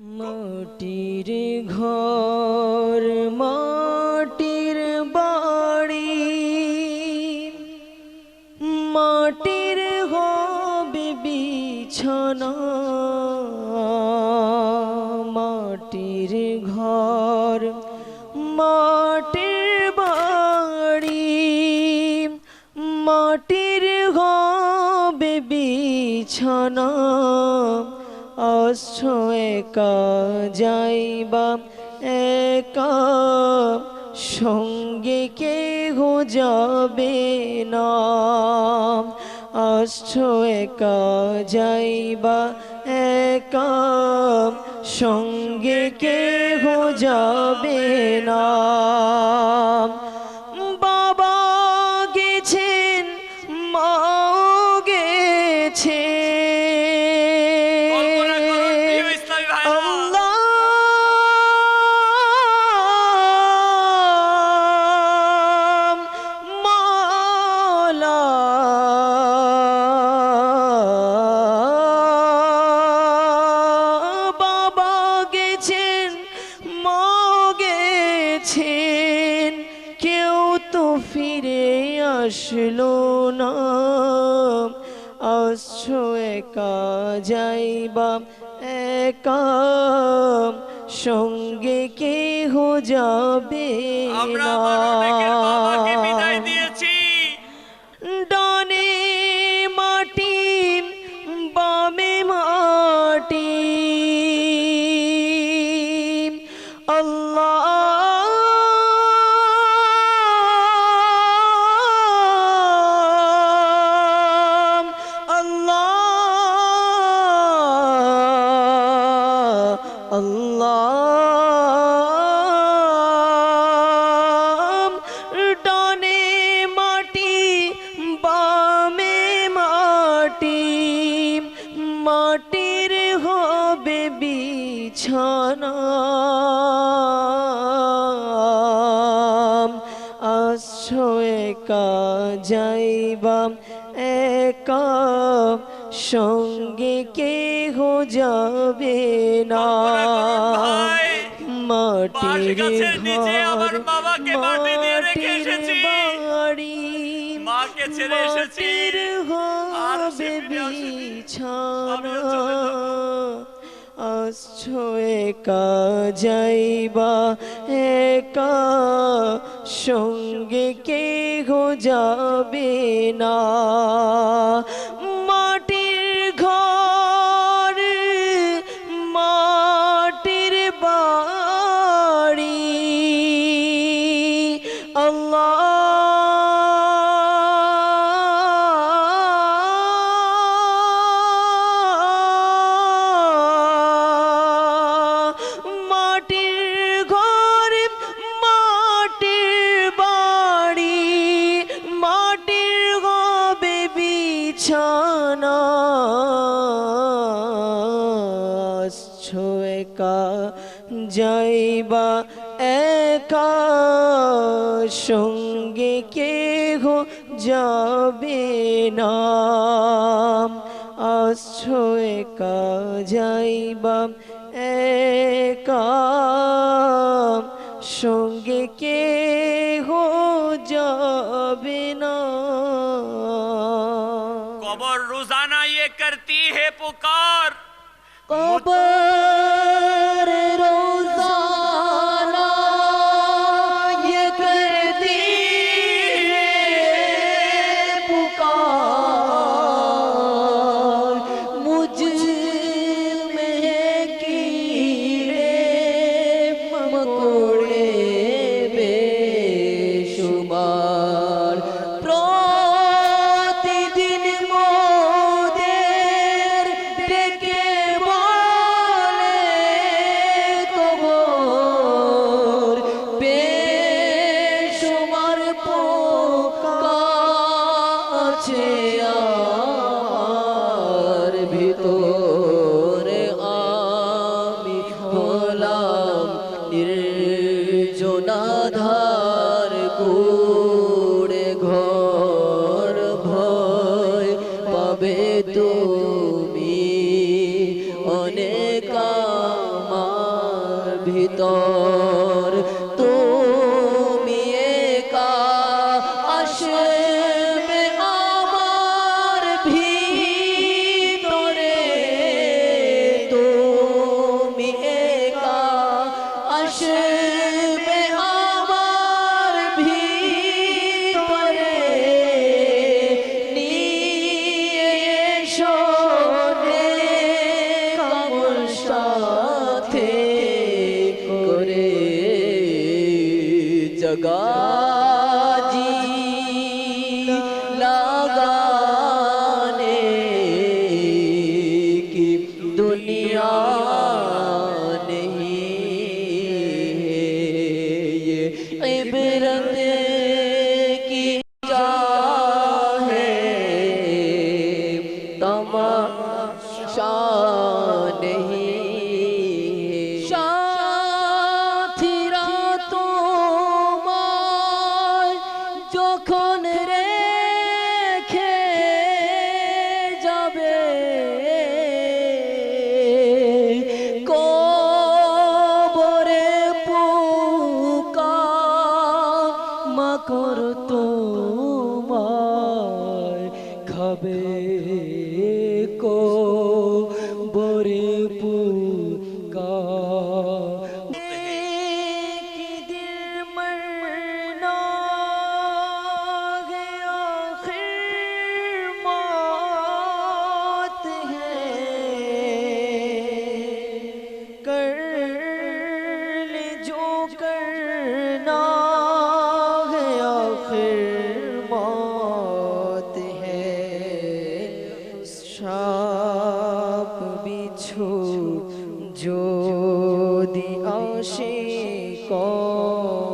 মাটির ঘর মাটির বাড়ি। মাটির হবে বিছানা মাটির ঘর মাটির বাড়ি। মাটির হবে বিছানা আসছ একা যাইবা একা সঙ্গে কে কেহ যাবে না? আসছ একা যাইবা একা সঙ্গে কেহ যাবে না? বাবা গেছেন, মা গেছে ফিরে আসলো না। আসছো একা যাইবা একা। সঙ্গে কেহ যাবে না। বিছানা আসছো একা সঙ্গে কেহ যাবে না। মাটির ঘর, মাটির বাড়ি। মাটির হবে বিছানা। আসছো একা যাইবা একা সঙ্গে কেহ যাবে না। বিছানা ছোয়েকা যাইবা একা, সঙ্গে কে কেহ যাবে না। একা যাইবা একা, সঙ্গে কেহ যাবে না। اور روزانہ یہ کرتی ہے پکار۔ کوپر روز নির্জনাধার কুড়ে ঘর ভয় পাবে তুমি। অনেক ভিতর có তোমায় খাবে কো বরে আশিক